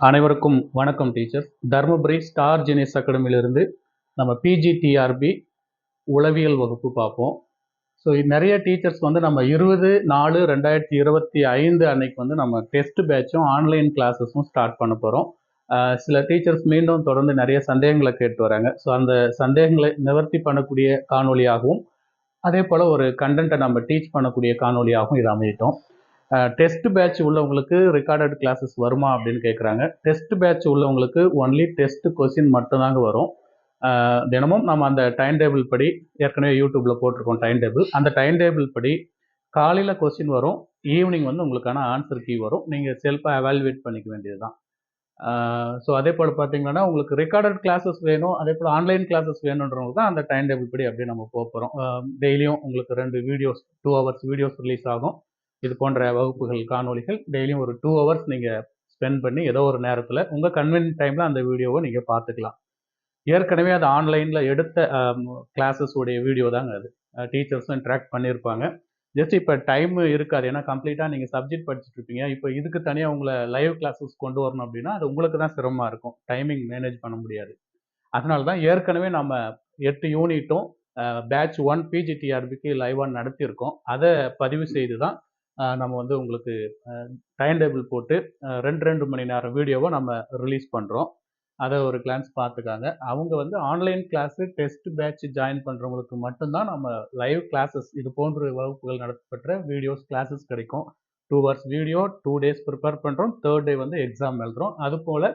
அனைவருக்கும் வணக்கம் teachers Dharmapuri Star Jenneys அகாடமியிலிருந்து நம்ம பிஜிடிஆர்பி உளவியல் வகுப்பு பார்ப்போம். ஸோ நிறைய டீச்சர்ஸ் வந்து நம்ம இருபது நாலு ரெண்டாயிரத்தி இருபத்தி ஐந்து அன்னைக்கு வந்து நம்ம டெஸ்ட் பேட்சும் ஆன்லைன் கிளாஸஸும் ஸ்டார்ட் பண்ண போகிறோம் சில டீச்சர்ஸ் மீண்டும் தொடர்ந்து நிறைய சந்தேகங்களை கேட்டு வராங்க. ஸோ அந்த சந்தேகங்களை நிவர்த்தி பண்ணக்கூடிய காணொலியாகவும் அதே போல் ஒரு கண்டென்ட்டை நம்ம டீச் பண்ணக்கூடிய காணொலியாகவும் இது அமையிட்டோம். டெஸ்ட் பேட்ச் உள்ளவங்களுக்கு ரெக்கார்டட் கிளாஸஸ் வருமா அப்படின்னு கேட்குறாங்க டெஸ்ட் பேட்ச் உள்ளவங்களுக்கு ஒன்லி டெஸ்ட் கொஸ்டின் மட்டும்தாங்க வரும். தினமும் நம்ம அந்த டைம் டேபிள் படி ஏற்கனவே யூடியூப்பில் போட்டிருக்கோம் டைம் டேபிள் அந்த டைம் டேபிள் படி காலையில் கொஸ்டின் வரும் ஈவினிங் வந்து உங்களுக்கான ஆன்சர் கீ வரும். நீங்கள் செல்ஃபாக அவால்வேட் பண்ணிக்க வேண்டியது தான் ஸோ அதே போல் பார்த்தீங்கன்னா உங்களுக்கு ரெக்கார்டட் கிளாஸஸ் வேணும் அதே போல் ஆன்லைன் கிளாஸஸ் வேணுன்றவங்க தான் அந்த டைம் டேபிள் படி அப்படியே நம்ம போகிறோம் டெய்லியும் உங்களுக்கு ரெண்டு videos two hours videos release ஆகும். இது போன்ற வகுப்புகள் காணொளிகள் டெய்லியும் ஒரு டூ ஹவர்ஸ் நீங்கள் ஸ்பெண்ட் பண்ணி ஏதோ ஒரு நேரத்தில் உங்கள் கன்வீனியன்ட் டைமில் அந்த வீடியோவை நீங்கள் பார்த்துக்கலாம். ஏற்கனவே அது ஆன்லைனில் எடுத்த கிளாஸஸ் உடைய வீடியோ தாங்க அது. டீச்சர்ஸும் இன்ட்ராக்ட் பண்ணியிருப்பாங்க ஜஸ்ட் இப்போ டைம் இருக்காது. ஏன்னா கம்ப்ளீட்டாக நீங்கள் சப்ஜெக்ட் படிச்சுட்டு இருப்பீங்க. இப்போ இதுக்கு தனியாக உங்களை லைவ் கிளாஸஸ் கொண்டு வரணும் அப்படின்னா அது உங்களுக்கு தான் சிரமமாக இருக்கும். டைமிங் மேனேஜ் பண்ண முடியாது. அதனால தான் ஏற்கனவே நம்ம எட்டு யூனிட்டும் பேட்ச் ஒன் பிஜிடிஆர்பிக்கு லைவாக நடத்தியிருக்கோம். அதை பதிவு செய்து தான் நம்ம வந்து உங்களுக்கு டைம் டேபிள் போட்டு ரெண்டு ரெண்டு மணி நேரம் வீடியோவை நம்ம ரிலீஸ் பண்ணுறோம் அதை ஒரு கிளான்ஸ் பார்த்துக்காங்க. அவங்க வந்து online class test batch join பண்ணுறவங்களுக்கு மட்டும்தான் நம்ம லைவ் கிளாஸஸ் இது போன்ற வகுப்புகள் நடத்தப்பட்ட வீடியோஸ் கிளாஸஸ் கிடைக்கும். Two hours video two days prepare பண்ணுறோம் தேர்ட் டே வந்து எக்ஸாம் எழுதுறோம். அது போல்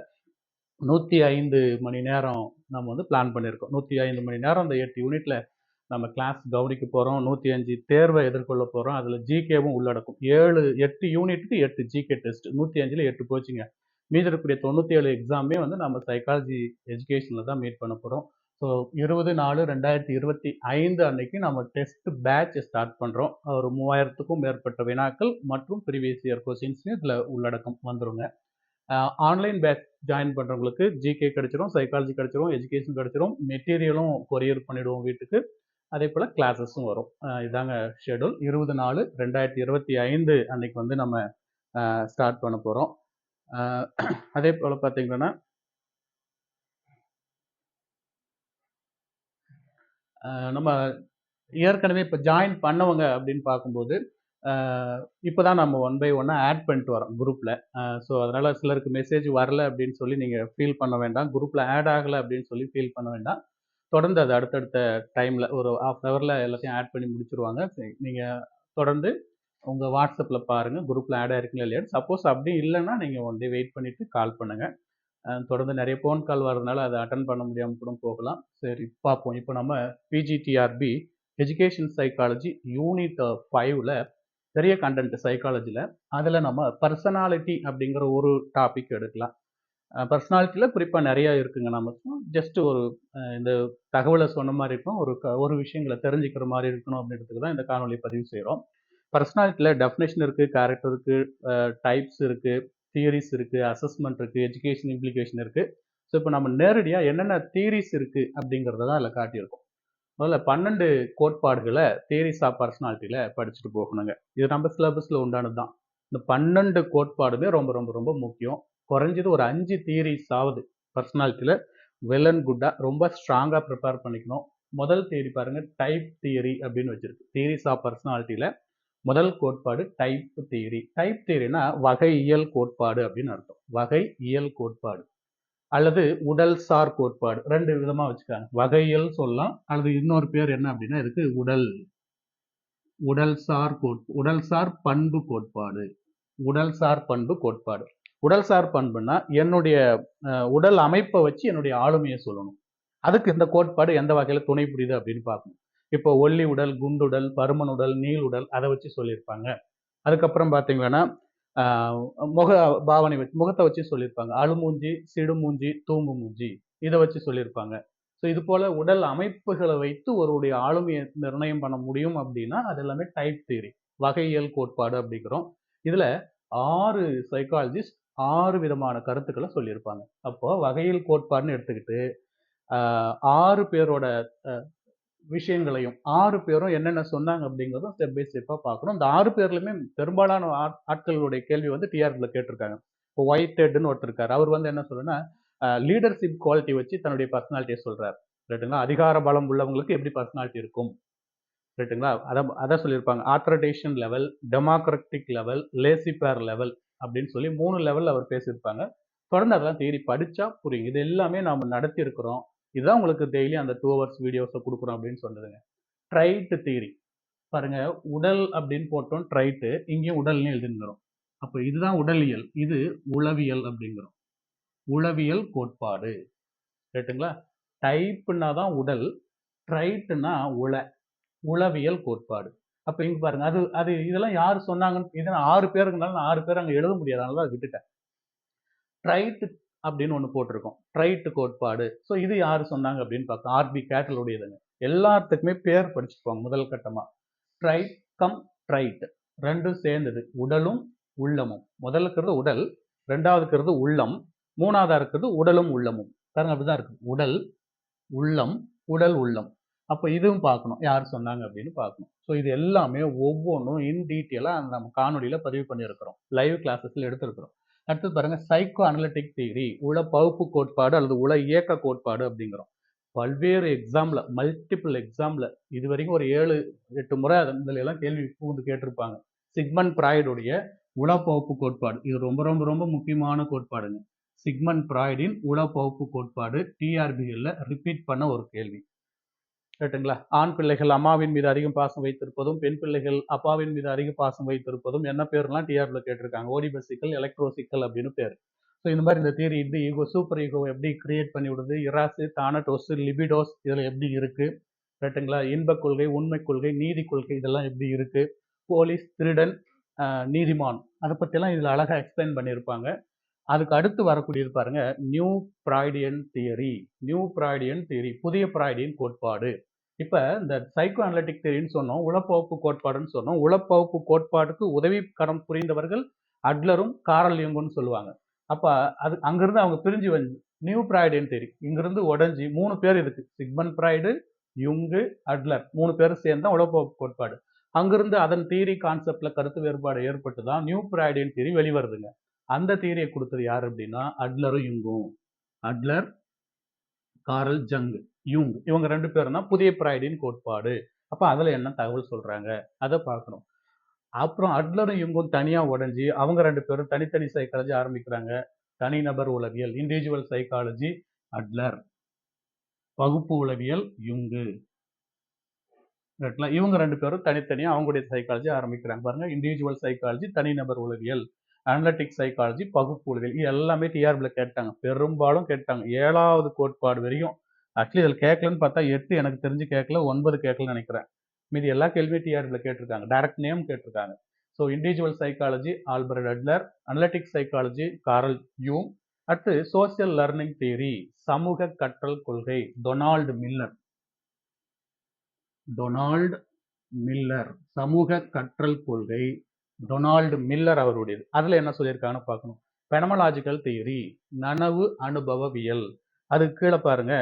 நூற்றி ஐந்து மணி நேரம் நம்ம வந்து பிளான் பண்ணியிருக்கோம். நூற்றி ஐந்து மணி நேரம் அந்த எட்டு யூனிட்டில் நம்ம கிளாஸ் கவனிக்க போகிறோம் நூற்றி அஞ்சு தேர்வை எதிர்கொள்ள போகிறோம் அதில் ஜிகேவும் உள்ளடக்கும். ஏழு எட்டு யூனிட்டுக்கு எட்டு ஜிகே டெஸ்ட் நூற்றி அஞ்சில் எட்டு போச்சுங்க. மீதி இருக்கக்கூடிய தொண்ணூற்றி ஏழு எக்ஸாமே வந்து நம்ம சைக்காலஜி எஜுகேஷனில் தான் மீட் பண்ண போகிறோம் ஸோ இருபது நாலு ரெண்டாயிரத்தி இருபத்தி ஐந்து அன்னைக்கு நம்ம டெஸ்ட் பேட்ச் ஸ்டார்ட் பண்ணுறோம் ஒரு மூவாயிரத்துக்கும் மேற்பட்ட வினாக்கள் மற்றும் ப்ரீவியஸ் இயர் கொஸ்டின்ஸ்லையும் இதில் உள்ளடக்கம் வந்துருங்க. ஆன்லைன் பேட்ச் ஜாயின் பண்ணுறவங்களுக்கு ஜிகே கிடச்சிரும் சைக்காலஜி கிடச்சிரும் எஜுகேஷன் கிடைச்சிரும். மெட்டீரியலும் கொரியர் பண்ணிவிடுவோம் வீட்டுக்கு. அதே போல் கிளாஸஸும் வரும். இதாங்க ஷெடியூல் இருபது நாலு ரெண்டாயிரத்தி இருபத்தி ஐந்து அன்னைக்கு வந்து நம்ம ஸ்டார்ட் பண்ண போகிறோம் அதே போல் பார்த்தீங்கன்னா நம்ம ஏற்கனவே இப்போ ஜாயின் பண்ணவங்க அப்படின்னு பார்க்கும்போது இப்போ தான் நம்ம ஒன் பை ஒன்னாக ஆட் பண்ணிட்டு வரோம் குரூப்பில் ஸோ அதனால் சிலருக்கு மெசேஜ் வரல அப்படின்னு சொல்லி நீங்கள் ஃபீல் பண்ண வேண்டாம். குரூப்பில் ஆட் ஆகலை அப்படின்னு சொல்லி ஃபீல் பண்ண வேண்டாம். தொடர்ந்து அது அடுத்தடுத்த டைமில் ஒரு ஆஃப் ஹவரில் எல்லாத்தையும் ஆட் பண்ணி முடிச்சிருவாங்க. நீங்கள் தொடர்ந்து உங்கள் வாட்ஸ்அப்பில் பாருங்கள் குரூப்பில் ஆட் ஆயிருக்குங்களா இல்லையா சப்போஸ் அப்படி இல்லைன்னா நீங்கள் ஒன் டே வெயிட் பண்ணிவிட்டு கால் பண்ணுங்கள் தொடர்ந்து நிறைய ஃபோன் கால் வரதுனால அதை அட்டன் பண்ண முடியாமல் கூட போகலாம். சரி பார்ப்போம். இப்போ நம்ம பிஜிடிஆர்பி எஜுகேஷன் சைக்காலஜி யூனிட் ஃபைவ்ல பெரிய கண்டென்ட் சைக்காலஜியில் அதில் நம்ம பர்சனாலிட்டி அப்படிங்கிற ஒரு டாபிக் எடுக்கலாம். பர்சனாலிட்டியில் குறிப்பாக நிறையா இருக்குங்க. நமக்கும் ஜஸ்ட் ஒரு இந்த தகவலை சொன்ன மாதிரி இருக்கும். ஒரு க- ஒரு விஷயங்களை தெரிஞ்சுக்கிற மாதிரி இருக்கணும் அப்படின்றதுக்கு தான் இந்த காணொலி பதிவு செய்கிறோம் பர்சனாலிட்டியில் டெஃபினேஷன் இருக்குது கேரக்டர் இருக்குது டைப்ஸ் இருக்குது தியரிஸ் இருக்குது அசஸ்மெண்ட் இருக்குது எஜுகேஷன் இம்ப்ளிகேஷன் இருக்குது ஸோ இப்போ நம்ம நேரடியாக என்னென்ன தியரிஸ் இருக்குது அப்படிங்கிறத தான் அதில் காட்டியிருக்கோம். முதல்ல பன்னெண்டு கோட்பாடுகளை தியரிஸ் ஆஃப் பர்சனாலிட்டியில் படிச்சுட்டு போகணுங்க. இது நம்ம சிலபஸில் உண்டானது தான். இந்த பன்னெண்டு கோட்பாடுமே ரொம்ப ரொம்ப ரொம்ப முக்கியம். குறைஞ்சது ஒரு அஞ்சு தியரிஸ் ஆகுது பர்சனாலிட்டியில் வெல் அண்ட் குட்டாக ரொம்ப ஸ்ட்ராங்காக ப்ரிப்பேர் பண்ணிக்கணும். முதல் தியரி பாருங்கள் டைப் தியரி அப்படின்னு வச்சுருக்கு. தியரிஸ் ஆஃப் பர்சனாலிட்டியில் முதல் கோட்பாடு டைப் தியரி டைப் தியரினா வகை இயல் கோட்பாடு அப்படின்னு அர்த்தம். வகை இயல் கோட்பாடு. அல்லது உடல் சார் கோட்பாடு. ரெண்டு விதமாக வச்சுக்காங்க. வகையியல் சொல்லலாம். அல்லது இன்னொரு பேர் என்ன அப்படின்னா இதுக்கு உடல். உடல் சார் கோட் உடல் சார் பண்பு கோட்பாடு. உடல் சார் பண்பு கோட்பாடு. உடல் சார் பண்புனா என்னுடைய உடல் அமைப்பை வச்சு என்னுடைய ஆளுமையை சொல்லணும். அதுக்கு இந்த கோட்பாடு எந்த வகையில் துணை புரியுது அப்படின்னு பார்க்கணும். இப்போ ஒல்லி உடல் குண்டுடல் பருமன் உடல் நீள் உடல் அதை வச்சு சொல்லியிருப்பாங்க. அதுக்கப்புறம் பார்த்தீங்கன்னா முக பாவனை வச்சு முகத்தை வச்சு சொல்லியிருப்பாங்க. அழுமூஞ்சி சிடுமூஞ்சி தூம்பு மூஞ்சி இதை வச்சு சொல்லியிருப்பாங்க. ஸோ இது போல உடல் அமைப்புகளை வைத்து ஒருவருடைய ஆளுமையை நிர்ணயம் பண்ண முடியும் அப்படின்னா அது எல்லாமே டைப் தியரி வகையியல் கோட்பாடு அப்படிங்கிறோம். இதில் ஆறு சைக்காலஜிஸ்ட் ஆறு விதமான கருத்துக்களை சொல்லியிருப்பாங்க. அப்போ வகையில் கோட்பாடுன்னு எடுத்துக்கிட்டு ஆறு பேரோட விஷயங்களையும் ஆறு பேரும் என்னென்ன சொன்னாங்க அப்படிங்கிறதும் ஸ்டெப் பை ஸ்டெப்பாக பார்க்கணும். இந்த ஆறு பேர்லையுமே பெரும்பாலான ஆட்- ஆட்களுடைய கேள்வி வந்து டிஆர்பியில் கேட்டிருக்காங்க. இப்போ ஒயிட் ஹெட்னு ஒருத்தர் இருக்கார். அவர் வந்து என்ன சொல்றேன்னா லீடர்ஷிப் குவாலிட்டி வச்சு தன்னுடைய பர்சனாலிட்டியை சொல்கிறார் ரைட்டுங்களா அதிகார பலம் உள்ளவங்களுக்கு எப்படி பர்சனாலிட்டி இருக்கும்? ரைட்டுங்களா அதை அதான் சொல்லியிருப்பாங்க. Authoritarian level democratic level laissez faire level அப்படின்னு சொல்லி மூணு லெவலில் அவர் பேசியிருப்பாங்க. தொடர்ந்து அதெல்லாம் தேடி படித்தா புரியும். இது எல்லாமே நாம் நடத்தியிருக்கிறோம். இதுதான் உங்களுக்கு டெய்லி அந்த டூ ஹவர்ஸ் வீடியோஸை கொடுக்குறோம் அப்படின்னு சொன்னதுங்க. ட்ரைட்டு தியரி பாருங்க உடல் அப்படின்னு போட்டோம் ட்ரைட்டு இங்கேயும் உடல்னு எழுதிங்கிறோம் அப்போ இதுதான் உடலியல். இது உளவியல் அப்படிங்கிறோம். உளவியல் கோட்பாடு. ரைட்டுங்களா டைப்புன்னா தான் உடல் ட்ரைட்டுனா உள. உளவியல் கோட்பாடு. அப்போ இங்க பாருங்க. அது அது இதெல்லாம் யார் சொன்னாங்கன்னு இது நான் ஆறு பேர் இருந்தாலும் நான் ஆறு பேர் அங்கே எழுத முடியாது. அதனால தான் விட்டுட்டேன். ட்ரைட்டு அப்படின்னு ஒன்று போட்டிருக்கோம். ட்ரைட்டு கோட்பாடு. ஸோ இது யார் சொன்னாங்க அப்படின்னு பார்த்தோம் ஆர்பி கேட்டலுடையதுங்க எல்லாத்துக்குமே பேர் படிச்சுக்குவாங்க முதல் கட்டமாக ட்ரைட் கம் ட்ரைட் ரெண்டும் சேர்ந்தது. உடலும் உள்ளமும். முதல்ல இருக்கிறது உடல் ரெண்டாவது இருக்கிறது உள்ளம் மூணாவதாக இருக்கிறது உடலும் உள்ளமும். பாருங்க அப்படிதான் இருக்கு. உடல் உள்ளம் உடல் உள்ளம். அப்போ இதுவும் பார்க்கணும். யார் சொன்னாங்க அப்படின்னு பார்க்கணும். ஸோ இது எல்லாமே ஒவ்வொன்றும் இன் டீட்டெயிலாக நம்ம காணொலியில் பதிவு பண்ணியிருக்கிறோம். லைவ் கிளாஸஸில் எடுத்திருக்கிறோம். அடுத்து பாருங்க சைக்கோ அனலிட்டிக் தியரி உல பகுப்பு கோட்பாடு அல்லது உல இயக்க கோட்பாடு அப்படிங்கிறோம். பல்வேறு எக்ஸாமில் மல்டிபிள் எக்ஸாமில் இது வரைக்கும் ஒரு ஏழு எட்டு முறை அதில் எல்லாம் கேள்வி பூந்து கேட்டிருப்பாங்க. சிக்மன் பிராய்டுடைய உளப்பகுப்பு கோட்பாடு. இது ரொம்ப ரொம்ப ரொம்ப முக்கியமான கோட்பாடுங்க. சிக்மன் பிராய்டின் உளப்பகுப்பு கோட்பாடு டிஆர்பிஎல்ல ரிப்பீட் பண்ண ஒரு கேள்வி. கேட்டுங்களா? ஆண் பிள்ளைகள் அம்மாவின் மீது அதிகம் பாசம் வைத்திருப்பதும் பெண் பிள்ளைகள் அப்பாவின் மீது அதிக பாசம் வைத்திருப்பதும் என்ன பேர்லாம் டிஆர்ல கேட்டிருக்காங்க. ஓடிபசிக்கல் எலக்ட்ரோசிக்கல் அப்படின்னு பேர். ஸோ இந்த மாதிரி இந்த தியரி இந்த ஈகோ சூப்பர் ஈகோ எப்படி கிரியேட் பண்ணி விடுது? இராசு தானடோஸ் லிபிடோஸ் இதில் எப்படி இருக்குது கேட்டுங்களா? இன்பக் கொள்கை உண்மை கொள்கை நீதி கொள்கை இதெல்லாம் எப்படி இருக்குது போலீஸ் திருடன் நீதிமான். அதை பற்றிலாம் இதில் அழகாக எக்ஸ்பிளைன் பண்ணியிருப்பாங்க. அதுக்கு அடுத்து வரக்கூடியது பாருங்க new Freudian theory new Freudian theory புதிய ப்ராய்டியன் கோட்பாடு. இப்போ இந்த சைக்கோ அனலிட்டிக் தியரின்னு சொன்னோம் உளப்பகுப்பு கோட்பாடுன்னு சொன்னோம். உளப்பகுப்பு கோட்பாடுக்கு உதவி கரம் புரிந்தவர்கள் அட்லரும் காரல் யுங்குன்னு சொல்லுவாங்க. அப்போ அது அங்கேருந்து அவங்க பிரிஞ்சு வந்து நியூ ப்ராய்டுன்னு தெரியும். இங்கிருந்து உடஞ்சி மூணு பேர் இருக்கு. சிக்மன் ப்ராய்டு யுங்கு அட்லர் மூணு பேரும் சேர்ந்து தான் உளப்பகுப்பு கோட்பாடு. அங்கிருந்து அதன் தியரி கான்செப்டில் கருத்து வேறுபாடு ஏற்பட்டு தான் நியூ ப்ராய்டின் தியரி வெளிவருதுங்க. அந்த தியரியை கொடுத்தது யார் அப்படின்னா அட்லரும் யுங்கும் அட்லர் காரல் ஜங்கு யூங் இவங்க ரெண்டு பேரும் தான் புதிய பிராய்டின் கோட்பாடு. அப்போ அதில் என்ன தகவல் சொல்கிறாங்க அதை பார்க்கணும். அப்புறம் அட்லரும் இவங்கும் தனியாக உடஞ்சி அவங்க ரெண்டு பேரும் தனித்தனி சைக்காலஜி ஆரம்பிக்கிறாங்க. தனிநபர் உளவியல் இண்டிவிஜுவல் சைக்காலஜி அட்லர் பகுப்பு உளவியல் யுங்கு ரைட்ல இவங்க ரெண்டு பேரும் தனித்தனியாக அவங்களுடைய சைக்காலஜி ஆரம்பிக்கிறாங்க. பாருங்க இண்டிவிஜுவல் சைக்காலஜி தனிநபர் உளவியல் அனலட்டிக் சைக்காலஜி பகுப்பு உளவியல் இது எல்லாமே டிஆர்பியில் கேட்டாங்க. பெரும்பாலும் கேட்டாங்க. ஏழாவது கோட்பாடு வரையும் ஆக்சுவலி இதில் கேட்கலன்னு பார்த்தா எட்டு எனக்கு தெரிஞ்சு கேட்கல ஒன்பது கேட்கலன்னு நினைக்கிறேன். மீதி எல்லா கேள்வியும் டிஆர்பியில் கேட்டிருக்காங்க. டைரக்ட் நேம் கேட்டிருக்காங்க. So individual psychology Albert Adler analytic psychology Carl யூம் அடுத்து சோசியல் லர்னிங் தியரி சமூக கற்றல் கொள்கை டொனால்டு மில்லர் டொனால்டு மில்லர் சமூக கற்றல் கொள்கை டொனால்டு மில்லர் அவருடையது. அதில் என்ன சொல்லியிருக்காங்கன்னு பார்க்கணும். பெனமலாஜிக்கல் தியரி நனவு அனுபவவியல். அது கீழே பாருங்க.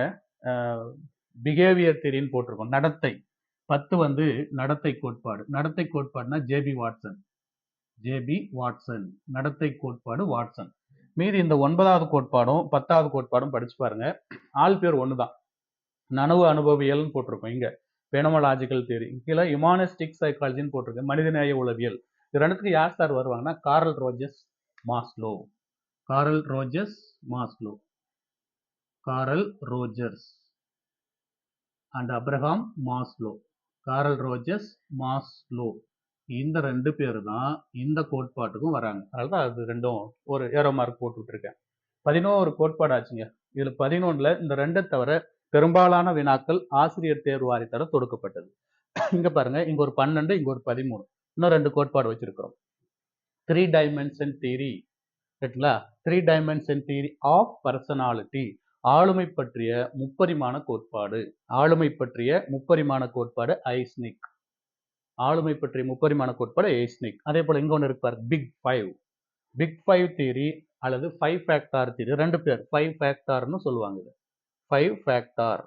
பிஹேவியர் தியரின்னு போட்டிருக்கோம். நடத்தை. பத்து வந்து நடத்தை கோட்பாடு. நடத்தை கோட்பாடுனா ஜேபி வாட்சன் ஜேபி வாட்சன் நடத்தை கோட்பாடு வாட்சன் மீதி இந்த ஒன்பதாவது கோட்பாடும் பத்தாவது கோட்பாடும் படிச்சு பாருங்க. ஆள் பேர் ஒன்று தான் நனவு அனுபவியல்னு போட்டிருக்கோம் இங்கே. பெனமலாஜிக்கல் தியரி கீழே இமானிஸ்டிக் சைக்காலஜின்னு போட்டிருக்கு. மனிதநேய உளவியல். இது ரெண்டுத்துக்கு யார் sir வருவாங்கன்னா? Carl Rogers Maslow Carl Rogers Maslow Carl Rogers and Abraham Maslow. Carl Rogers Maslow. இந்த ரெண்டு பேர் தான் இந்த கோட்பாட்டுக்கும் வராங்க. அதனால தான் அது ரெண்டும் ஒரு ஏரோ மார்க் போட்டு விட்டுருக்கேன் பதினோரு கோட்பாடு ஆச்சுங்க. இதில் பதினொன்றில் இந்த ரெண்டை தவிர பெரும்பாலான வினாக்கள் ஆசிரியர் தேர்வு வாரியத்தார தொடுக்கப்பட்டது. இங்கே பாருங்க இங்கே ஒரு பன்னெண்டு இங்கே ஒரு பதிமூணு. இன்னும் ரெண்டு கோட்பாடு வச்சிருக்கிறோம். த்ரீ டைமென்ஷன் தியரி ரைட்டுங்களா three dimension theory of personality ஆளுமை பற்றிய முப்பரிமாண கோட்பாடு. ஆளுமை பற்றிய முப்பரிமாண கோட்பாடு ஐஸ்னிக். ஆளுமை பற்றிய முப்பரிமாண கோட்பாடு ஐஸ்னிக். அதே போல் இங்கே ஒன்று இருப்பார் big five big five theory அல்லது ஃபைவ் ஃபேக்டார் தியரி ரெண்டு பேர் ஃபைவ் ஃபேக்டார்னு சொல்லுவாங்க இது. ஃபைவ் ஃபேக்டார்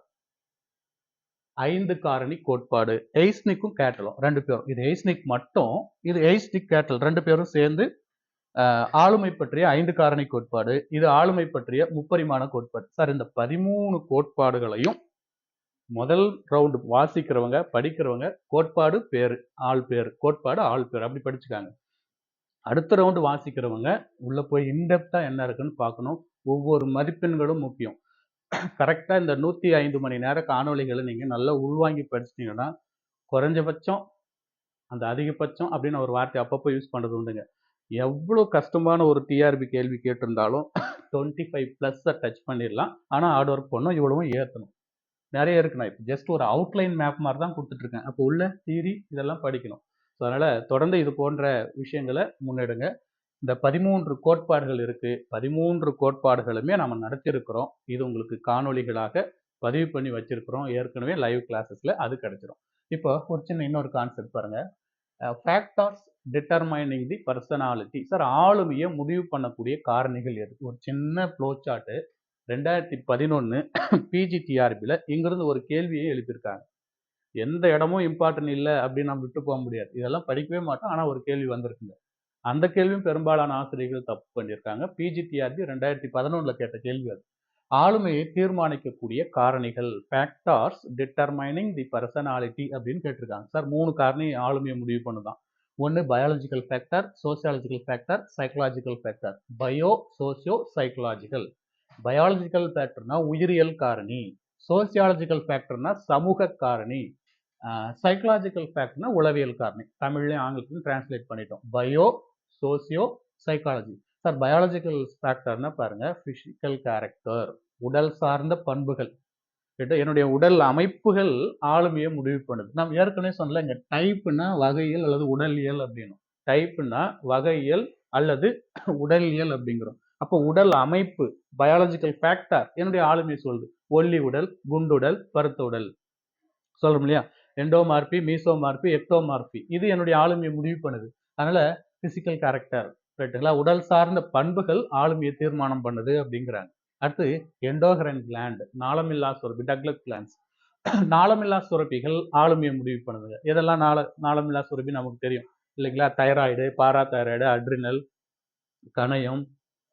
ஐந்து காரணி கோட்பாடு. எய்ஸ்னிக்கும் கேட்டலும் ரெண்டு பேரும். இது எய்ஸ்னிக் மட்டும் இது எய்ஸ்னிக் கேட்டல் ரெண்டு பேரும் சேர்ந்து ஆளுமை பற்றிய ஐந்து காரணி கோட்பாடு இது ஆளுமை பற்றிய முப்பரிமாண கோட்பாடு. சார் இந்த பதிமூணு கோட்பாடுகளையும் முதல் ரவுண்டு வாசிக்கிறவங்க படிக்கிறவங்க கோட்பாடு பேர் ஆள் பேர் கோட்பாடு ஆள் பேர் அப்படி படிச்சுக்காங்க. அடுத்த ரவுண்டு வாசிக்கிறவங்க உள்ள போய் இன்டெப்தா என்ன இருக்குன்னு பார்க்கணும். ஒவ்வொரு மதிப்பெண்களும் முக்கியம். கரெக்டா இந்த நூத்தி ஐந்து மணி நேர காணொளிகளை நீங்க நல்லா உள்வாங்கி படிச்சிட்டீங்கன்னா குறைஞ்சபட்சம் அந்த அதிகபட்சம் அப்படின்னு ஒரு வார்த்தை அப்பப்போ யூஸ் பண்றது உண்டுங்க. எவ்வளோ கஷ்டமான ஒரு டிஆர்பி கேள்வி கேட்டிருந்தாலும் டுவெண்ட்டி ஃபைவ் ப்ளஸ்ஸை டச் பண்ணிடலாம். ஆனால் ஹார்ட் ஒர்க் பண்ணோம். இவ்வளவும் ஏற்றணும் நிறைய இருக்கு. நான் இப்போ ஜஸ்ட் ஒரு அவுட்லைன் மேப் மாதிரி தான் கொடுத்துட்ருக்கேன். அப்போ உள்ள தீரி இதெல்லாம் படிக்கணும். ஸோ அதனால் தொடர்ந்து இது போன்ற விஷயங்களை முன்னெடுங்க. இந்த பதிமூன்று கோட்பாடுகள் இருக்குது பதிமூன்று கோட்பாடுகளுமே நம்ம நடத்தியிருக்கிறோம். இது உங்களுக்கு காணொளிகளாக பதிவு பண்ணி வச்சிருக்கிறோம். ஏற்கனவே லைவ் கிளாஸஸில் அது கிடச்சிரும். இப்போ ஒரு சின்ன இன்னொரு கான்செப்ட் பாருங்கள் factors determining the personality sir ஆளுமையை முடிவு பண்ணக்கூடிய காரணிகள் எது? ஒரு சின்ன ஃப்ளோ சார்ட்டு ரெண்டாயிரத்தி பதினொன்று பிஜிடிஆர்பியில் இங்கிருந்து ஒரு கேள்வியை எழுப்பியிருக்காங்க. எந்த இடமும் இம்பார்ட்டன்ட் இல்லை அப்படின்னு நம்ம விட்டு போக முடியாது. இதெல்லாம் படிக்கவே மாட்டோம். ஆனால் ஒரு கேள்வி வந்திருக்குங்க. அந்த கேள்வியும் பெரும்பாலான ஆசிரியர்கள் தப்பு பண்ணியிருக்காங்க. பிஜிடிஆர்பி ரெண்டாயிரத்தி பதினொன்றில் கேட்ட கேள்வி அது. ஆளுமையை தீர்மானிக்கக்கூடிய காரணிகள் ஃபேக்டார்ஸ் டிட்டர்மைனிங் தி பர்சனாலிட்டி அப்படின்னு கேட்டிருக்காங்க. சார் மூணு காரணி ஆளுமையை முடிவு பண்ணுதான். ஒன்று biological factor sociological factor psychological factor bio socio psychological biological ஃபேக்டர்னா உயிரியல் காரணி. சோசியாலஜிக்கல் ஃபேக்டர்னா சமூக காரணி. சைக்கலாஜிக்கல் ஃபேக்டர்னா உளவியல் காரணி. தமிழ்லையும் ஆங்கிலத்திலும் டிரான்ஸ்லேட் பண்ணிட்டோம். Bio socio psychology sir biological ஃபேக்டர்னா பாருங்க ஃபிசிக்கல் கேரக்டர் உடல் சார்ந்த பண்புகள். கிட்ட என்னுடைய உடல் அமைப்புகள் ஆளுமையை முடிவு பண்ணுது. நம்ம ஏற்கனவே சொன்னல இங்க டைப்புனா வகையியல் அல்லது உடலியல் அப்படின்னும். டைப்புனா வகையியல் அல்லது உடலியல் அப்படிங்கிறோம். அப்போ உடல் அமைப்பு பயாலஜிக்கல் ஃபேக்டர் என்னுடைய ஆளுமையை சொல்லுது. ஒல்லி உடல் குண்டுடல் பருத்த உடல். சொல்றோம் இல்லையா? எண்டோமார்பி மீசோமார்பி எக்டோமார்பி. இது என்னுடைய ஆளுமையை முடிவு பண்ணுது. அதனால பிசிக்கல் கேரக்டர் ரைட்டுங்களா உடல் சார்ந்த பண்புகள் ஆளுமையை தீர்மானம் பண்ணுது அப்படிங்கிறாங்க. அடுத்து எண்டோகரன் கிளாண்ட் நாளமில்லா சுரப்பி டக்லக் கிளாண்ட்ஸ் நாளமில்லா சுரப்பிகள் ஆளுமையை முடிவு பண்ணுதுங்க. இதெல்லாம் நாள நாளமில்லா சுரப்பி நமக்கு தெரியும். இல்லைங்களா? தைராய்டு பாரா தைராய்டு அட்ரினல் கணையம்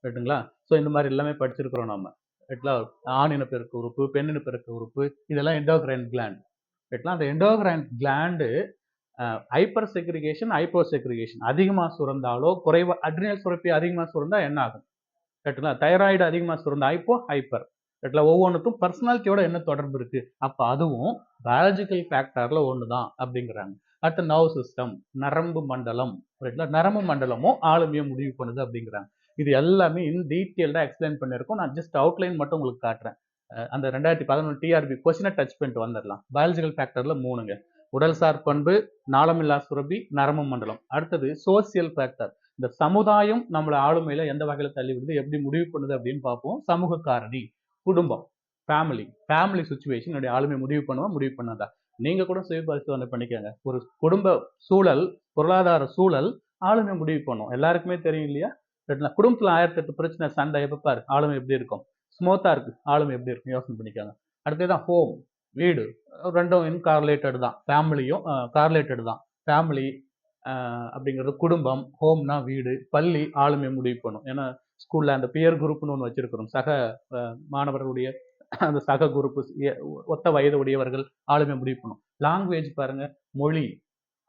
ரைட்டுங்களா ஸோ இந்த மாதிரி எல்லாமே படிச்சிருக்கிறோம் நம்ம ரைட்லா ஆணின பெருக்கு உறுப்பு பெண்ணின இனப்பெருக்க உறுப்பு இதெல்லாம் எண்டோகிரைன் கிளாண்ட் ரைட்லா அந்த endocrine gland hyper segregation hypo segregation அதிகமாக சுரந்தாலோ குறைவா அட்ரினல் சுரப்பி அதிகமாக சுரந்தால் என்ன ஆகும் ரைட்டுங்களா தைராய்டு அதிகமாக சுரந்தா ஹைப்போ ஹைப்பர் ரைட்ல ஒவ்வொன்றுக்கும் பர்சனாலிட்டியோட என்ன தொடர்பு இருக்குது அப்போ அதுவும் பயாலஜிக்கல் ஃபேக்டரில் ஒன்று தான் அப்படிங்கிறாங்க. அடுத்த நர்வ் சிஸ்டம் நரம்பு மண்டலம் ரைட்டில் நரம்பு மண்டலமும் ஆளுமையை முடிவு பண்ணுது அப்படிங்கிறாங்க. இது எல்லாமே இன் டீட்டெயில்டாக எக்ஸ்பிளைன் பண்ணியிருக்கோம். நான் ஜஸ்ட் அவுட்லைன் மட்டும் உங்களுக்கு காட்டுறேன். அந்த ரெண்டாயிரத்தி பதினொன்று டிஆர்பி கொஸ்டினை டச் பண்ணிட்டு வந்துடலாம். பயாலஜிக்கல் ஃபேக்டரில் மூணுங்க. உடல்சார் பண்பு நாளமில்லா சுரபி நரம்பு மண்டலம். அடுத்தது சோசியல் ஃபேக்டர் இந்த சமுதாயம் நம்மளை ஆளுமையில எந்த வகையில தள்ளி விடுது எப்படி முடிவு பண்ணுது அப்படின்னு பார்ப்போம். சமூக காரணி குடும்பம் ஃபேமிலி ஃபேமிலி சுச்சுவேஷன் என்னுடைய ஆளுமை முடிவு பண்ணுவோம் முடிவு பண்ணாதா? நீங்க கூட சுய பரிசோதனை பண்ணிக்கோங்க. ஒரு குடும்ப சூழல் பொருளாதார சூழல் ஆளுமை முடிவு பண்ணும். எல்லாருக்குமே தெரியும் இல்லையா? குடும்பத்தில் குடும்பத்துல ஆயிரத்தி எட்டு பிரச்சனை சண்டை எப்ப ஆளுமை எப்படி இருக்கும்? ஸ்மூத்தா இருக்கு. ஆளுமை எப்படி இருக்கும்? யோசனை பண்ணிக்கோங்க. அடுத்ததான் ஹோம் வீடு. ரெண்டும் இன் கார்லேட்டட் தான் ஃபேமிலியும் கார்லேட்டட் தான். ஃபேமிலி அப்படிங்கிறது குடும்பம் ஹோம்னா வீடு பள்ளி ஆளுமை முடிவு பண்ணும். ஏன்னா ஸ்கூலில் அந்த பியர் குரூப்னு ஒன்று வச்சுருக்குறோம். சக மாணவர்களுடைய அந்த சக குரூப் ஒத்த வயது உடையவர்கள் ஆளுமை முடிவு பண்ணும். லாங்குவேஜ் பாருங்க மொழி.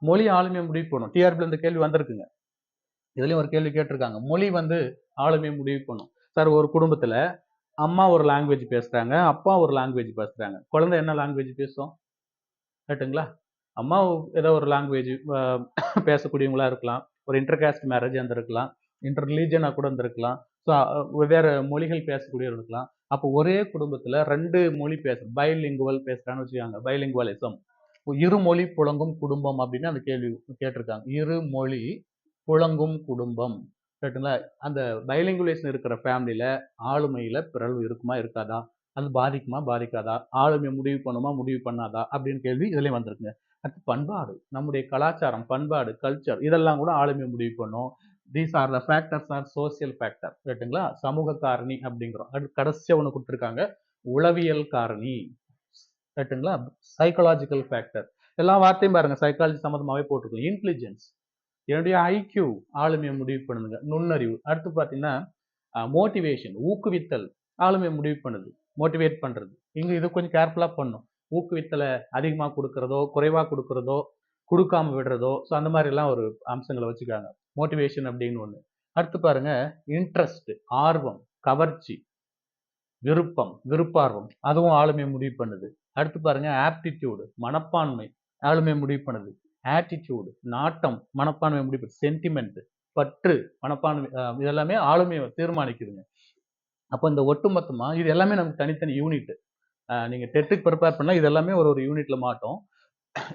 மொழி ஆளுமை முடிவு பண்ணும். டிஆர்பியில் இந்த கேள்வி வந்திருக்குங்க. இதுலேயும் ஒரு கேள்வி கேட்டிருக்காங்க. மொழி வந்து ஆளுமை முடிவு பண்ணும். சார் ஒரு குடும்பத்தில் அம்மா ஒரு லாங்குவேஜ் பேசுகிறாங்க அப்பா ஒரு லாங்குவேஜ் பேசுகிறாங்க குழந்தை என்ன லாங்குவேஜ் பேசும்? கேட்டுங்களா? அம்மா ஏதோ ஒரு லாங்குவேஜ் பேசக்கூடியவங்களா இருக்கலாம். ஒரு இன்டர்காஸ்ட் மேரேஜ் இருந்திருக்கலாம் இன்டர் ரிலீஜனாக கூட இருந்திருக்கலாம் ஸோ வெவ்வேறு மொழிகள் பேசக்கூடியவர் இருக்கலாம். அப்போ ஒரே குடும்பத்தில் ரெண்டு மொழி பேச பைலிங்குவல் பேசுகிறான்னு வச்சுக்காங்க பைலிங்குவலிசம் இருமொழி புழங்கும் குடும்பம் அப்படின்னு அந்த கேள்வி கேட்டிருக்காங்க. இரு மொழி புழங்கும் குடும்பம். ரைட்டுங்களா அந்த பைலிங்குலேஷன் இருக்கிற ஃபேமிலியில் ஆளுமையில் பிறழ்வு இருக்குமா இருக்காதா? அது பாதிக்குமா பாதிக்காதா? ஆளுமை முடிவு பண்ணுமா முடிவு பண்ணாதா? அப்படின்னு கேள்வி இதுலேயும் வந்திருக்குங்க. அடுத்து பண்பாடு நம்முடைய கலாச்சாரம் பண்பாடு கல்ச்சர் இதெல்லாம் கூட ஆளுமை முடிவு பண்ணும். These are the factors are social factor ரைட்டுங்களா சமூக காரணி அப்படிங்கிறோம். அடுத்து கடைசியாக ஒன்று கொடுத்துருக்காங்க. உளவியல் காரணி. ரைட்டுங்களா சைக்கலாஜிக்கல் ஃபேக்டர் எல்லா வார்த்தையும் பாருங்க. சைக்காலஜி சம்மந்தமாகவே போட்டிருக்கோம். இன்டெலிஜென்ஸ் என்னுடைய ஐக்யூ ஆளுமையை முடிவு பண்ணுதுங்க. நுண்ணறிவு. அடுத்து பார்த்தீங்கன்னா மோட்டிவேஷன் ஊக்குவித்தல் ஆளுமையை முடிவு பண்ணுது. மோட்டிவேட் பண்ணுறது இங்கே இது கொஞ்சம் கேர்ஃபுல்லாக பண்ணும் ஊக்குவித்தலை அதிகமாக கொடுக்குறதோ குறைவாக கொடுக்குறதோ கொடுக்காம விடுறதோ ஸோ அந்த மாதிரிலாம் ஒரு அம்சங்களை வச்சுக்காங்க. மோட்டிவேஷன் அப்படின்னு ஒன்று அடுத்து பாருங்க இன்ட்ரெஸ்ட் ஆர்வம் கவர்ச்சி விருப்பம் விருப்பார்வம். அதுவும் ஆளுமையை முடிவு பண்ணுது. அடுத்து பாருங்க ஆப்டிடியூடு மனப்பான்மை ஆளுமையை முடிவு பண்ணுது. ஆட்டிடியூடு நாட்டம் மனப்பான்மை முடிப்பு சென்டிமெண்ட் பற்று மனப்பான்மை இதெல்லாமே ஆளுமையை தீர்மானிக்குதுங்க. அப்போ இந்த ஒட்டுமொத்தமாக இது எல்லாமே நமக்கு தனித்தனி யூனிட் நீங்கள் டெட்டுக்கு ப்ரிப்பேர் பண்ணால் இது எல்லாமே ஒரு ஒரு யூனிட்ல மாட்டோம்.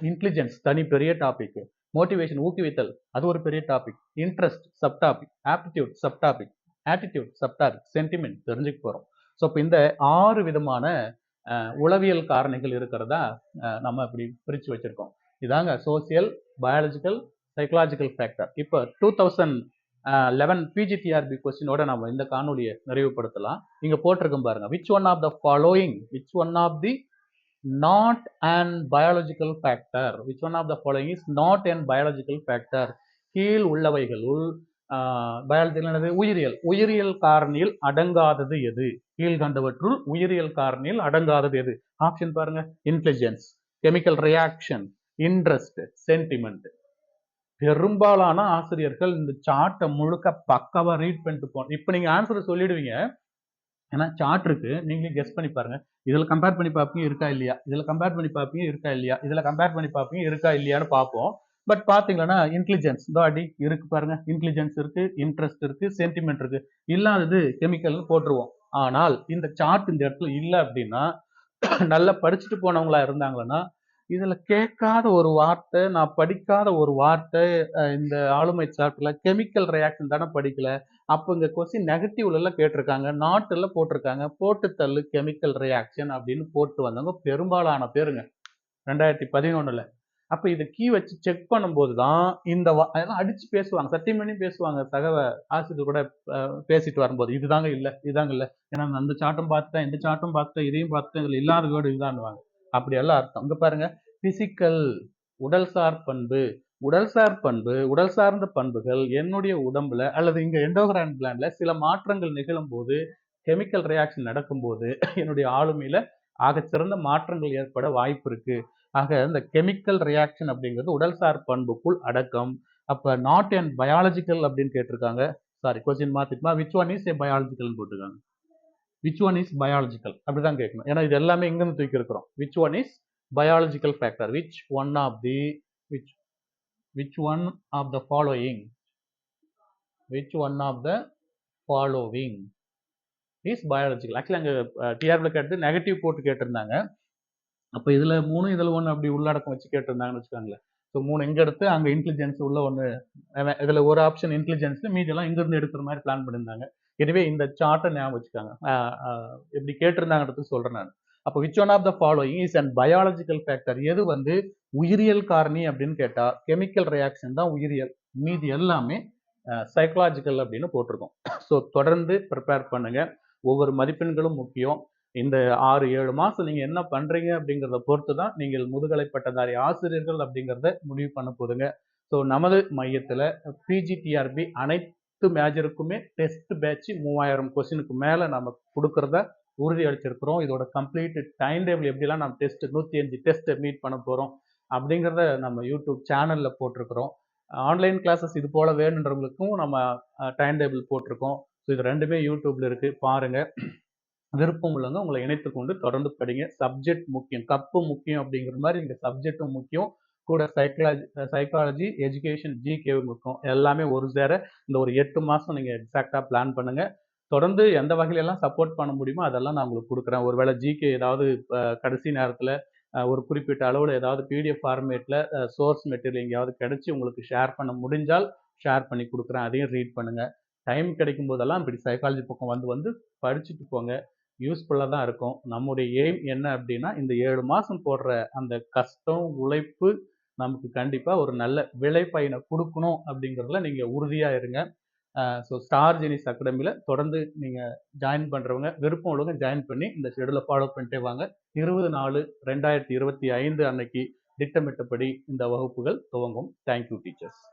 இன்டெலிஜென்ஸ் தனி பெரிய டாபிக் மோட்டிவேஷன் ஊக்குவித்தல் அது ஒரு பெரிய topic interest sub topic aptitude sub topic attitude sub topic sentiment தெரிஞ்சுக்க போகிறோம் ஸோ இப்போ இந்த ஆறு விதமான உளவியல் காரணிகள் இருக்கிறதா நம்ம இப்படி பிரித்து வச்சிருக்கோம். இதாங்க சோசியல் பயாலஜிக்கல் சைக்கலாஜிக்கல் ஃபேக்டர் இப்போ டூ தௌசண்ட் லெவன் பிஜிடிஆர்பி கொஸ்டினோட நம்ம இந்த காணொலியை நிறைவுபடுத்தலாம். இங்கே போட்டிருக்கோம் பாருங்க. Which one of the following which one of the not and biological factor which one of the following is not and biological factor கீழ் உள்ளவைகளுள் பயாலஜிக்கல் என்னது? உயிரியல். உயிரியல் காரணியில் அடங்காதது எது? கீழ்கண்டவற்றுள் உயிரியல் காரணியில் அடங்காதது எது? ஆப்ஷன் பாருங்க. Intelligence chemical reaction interest sentiment பெரும்பாலான ஆசிரியர்கள் இந்த சார்ட்டை முழுக்க பக்காவா ரீட் பண்ணிட்டு போகணும். இப்போ நீங்க ஆன்சர் சொல்லிடுவீங்க. ஏன்னா சார்ட் இருக்கு. நீங்களே கெஸ் பண்ணி பாருங்க. இதுல கம்பேர் பண்ணி பார்ப்பீங்க இருக்கா இல்லையா? இதுல கம்பேர் பண்ணி பார்ப்பீங்க இருக்கா இல்லையா? இதுல கம்பேர் பண்ணி பார்ப்பீங்க இருக்கா இல்லையான்னு பார்ப்போம். பட் பாத்தீங்கன்னா இன்டெலிஜென்ஸ் அடி இருக்கு பாருங்க. இன்டெலிஜென்ஸ் இருக்கு இன்ட்ரெஸ்ட் இருக்கு சென்டிமெண்ட் இருக்கு. இல்லாதது கெமிக்கல்னு போட்டுருவோம். ஆனால் இந்த சார்ட் இந்த இடத்துல இல்லை அப்படின்னா நல்லா படிச்சுட்டு போனவங்களா இருந்தாங்கன்னா இதில் கேட்காத ஒரு வார்த்தை நான் படிக்காத ஒரு வார்த்தை இந்த ஆளுமை சார்ட்ல கெமிக்கல் ரியாக்ஷன் தானே படிக்கல. அப்போ இங்கே கொஸ்டின் நெகட்டிவ்லலாம் கேட்டிருக்காங்க. நாட்டில் போட்டிருக்காங்க. போட்டு தள்ளு கெமிக்கல் ரியாக்ஷன் அப்படின்னு போட்டு வந்தவங்க பெரும்பாலான பேருங்க. ரெண்டாயிரத்தி பதினொன்றில் அப்போ இதை கீ வச்சு செக் பண்ணும்போது தான் இந்த வா- அதெல்லாம் அடித்து பேசுவாங்க. சத்தியம் பண்ணி பேசுவாங்க. தகவ ஆசிரியர் கூட பேசிட்டு வரும்போது இதுதாங்க இல்லை இதுதாங்க இல்லை. ஏன்னா அந்த சாட்டும் பார்த்துட்டேன் இந்த சாட்டும் பார்த்தேன் இதையும் பார்த்தேன் இதில் இல்லாத வேர்டு இதுதான்வாங்க அப்படி எல்லாம் அர்த்தம். இங்கே பாருங்க பிசிக்கல் உடல்சார் பண்பு உடல்சார் பண்பு உடல் சார்ந்த பண்புகள் என்னுடைய உடம்புல அல்லது இங்க எண்டோகிரான் பிளான்ல சில மாற்றங்கள் நிகழும் போது கெமிக்கல் ரியாக்ஷன் நடக்கும்போது என்னுடைய ஆளுமையில ஆகச்சிறந்த மாற்றங்கள் ஏற்பட வாய்ப்பு இருக்கு. ஆக இந்த கெமிக்கல் ரியாக்ஷன் அப்படிங்கிறது உடல்சார் பண்புக்குள் அடக்கம். அப்ப நாட் அண்ட் பயாலஜிக்கல் அப்படின்னு கேட்டிருக்காங்க. சாரி கொஸ்டின் மாத்திட்டுமா? விச் ஒன் இஸ் ஏ பயாலஜிக்கல்னு போட்டிருக்காங்க. விச் ஒன் இஸ் பயாலஜிக்கல் அப்படிதான் கேட்கணும். ஏன்னா இது எல்லாமே இங்கிருந்து தூக்கி இருக்கிறோம் which one is biological factor which one of the which which one of the following which one of the following is biological actually அங்கே டிஆர்பில் கேட்டு நெகட்டிவ் போட்டு கேட்டிருந்தாங்க. அப்போ இதில் மூணு இதில் ஒன்று அப்படி உள்ளடக்கம் வச்சு கேட்டிருந்தாங்கன்னு வச்சுக்கோங்களேன். ஸோ மூணு எங்கே எடுத்து அங்கே இன்டெலிஜென்ஸ் உள்ள ஒன்று இதில் ஒரு ஆப்ஷன் இன்டெலிஜென்ஸ் மீதியெல்லாம் இங்கேருந்து எடுக்கிற மாதிரி பிளான் பண்ணியிருந்தாங்க. எனவே இந்த சார்ட்டை ஞாபகம் வச்சுக்காங்க. எப்படி கேட்டிருந்தாங்கன்றது சொல்கிறேன் நான். அப்போ which one of the following is and biological factor எது வந்து உயிரியல் காரணி அப்படின்னு கேட்டால் கெமிக்கல் ரியாக்ஷன் தான் உயிரியல். மீதி எல்லாமே சைக்கலாஜிக்கல் அப்படின்னு போட்டிருக்கோம். ஸோ தொடர்ந்து ப்ரிப்பேர் பண்ணுங்க. ஒவ்வொரு மதிப்பெண்களும் முக்கியம். இந்த ஆறு ஏழு மாதம் நீங்கள் என்ன பண்ணுறீங்க அப்படிங்கிறத பொறுத்து தான் நீங்கள் முதுகலை பட்டதாரி ஆசிரியர்கள் அப்படிங்கிறத முடிவு பண்ண போதுங்க. ஸோ நமது மையத்தில் பிஜிடிஆர்பி அனைத்து மேஜருக்குமே டெஸ்ட் பேட்ச் மூவாயிரம் கொஸ்டினுக்கு மேலே நம்ம கொடுக்கறத உறுதி அளிச்சிருக்கிறோம் இதோட கம்ப்ளீட் டைம் டேபிள் எப்படிலாம் நம்ம டெஸ்ட் நூற்றி அஞ்சு டெஸ்ட்டை மீட் பண்ண போகிறோம் அப்படிங்கிறத நம்ம யூடியூப் சேனலில் போட்டிருக்கிறோம். ஆன்லைன் கிளாஸஸ் இது போல் வேணுன்றவங்களுக்கும் நம்ம டைம் டேபிள் போட்டிருக்கோம். ஸோ இது ரெண்டுமே யூடியூப்ல இருக்கு. பாருங்க. விருப்பம் உள்ளவங்க உங்களை இணைத்து கொண்டு தொடர்ந்து படிங்க. சப்ஜெக்ட் முக்கியம். கப்பு முக்கியம் அப்படிங்கிற மாதிரி இந்த சப்ஜெக்டும் முக்கியம். கூட சைக்காலஜி சைக்காலஜி எஜுகேஷன் ஜிகே இருக்கும் எல்லாமே ஒரு சேர இந்த ஒரு எட்டு மாதம் நீங்கள் எக்ஸாக்டாக பிளான் பண்ணுங்கள் தொடர்ந்து எந்த வகையில எல்லாம் சப்போர்ட் பண்ண முடியுமோ அதெல்லாம் நான் உங்களுக்கு கொடுக்குறேன். ஒருவேளை ஜிகே ஏதாவது கடைசி நேரத்தில் ஒரு குறிப்பிட்ட அளவில் ஏதாவது பிடிஎஃப் ஃபார்மேட்டில் சோர்ஸ் மெட்டீரியல் எங்கேயாவது கிடைச்சி உங்களுக்கு ஷேர் பண்ண முடிஞ்சால் ஷேர் பண்ணி கொடுக்குறேன். அதையும் ரீட் பண்ணுங்கள் டைம் கிடைக்கும் போதெல்லாம் இப்படி சைக்காலஜி பக்கம் வந்து வந்து படிச்சுட்டு போங்க. யூஸ்ஃபுல்லாக தான் இருக்கும். நம்முடைய எய்ம் என்ன அப்படின்னா இந்த ஏழு மாதம் போடுற அந்த கஷ்டம் உழைப்பு நமக்கு கண்டிப்பாக ஒரு நல்ல விளைபயனை கொடுக்கணும் அப்படிங்கிறதுல நீங்கள் உறுதியாக இருங்க. ஸோ ஸ்டார் ஜெனிஸ் அகாடமியில் தொடர்ந்து நீங்கள் ஜாயின் பண்ணுறவங்க விருப்பம் உள்ளவங்க ஜாயின் பண்ணி இந்த ஷெடியூலை ஃபாலோ பண்ணிட்டே வாங்க. இருபது நாலு ரெண்டாயிரத்தி இருபத்தி ஐந்து அன்னைக்கு திட்டமிட்டபடி இந்த வகுப்புகள் துவங்கும். Thank you teachers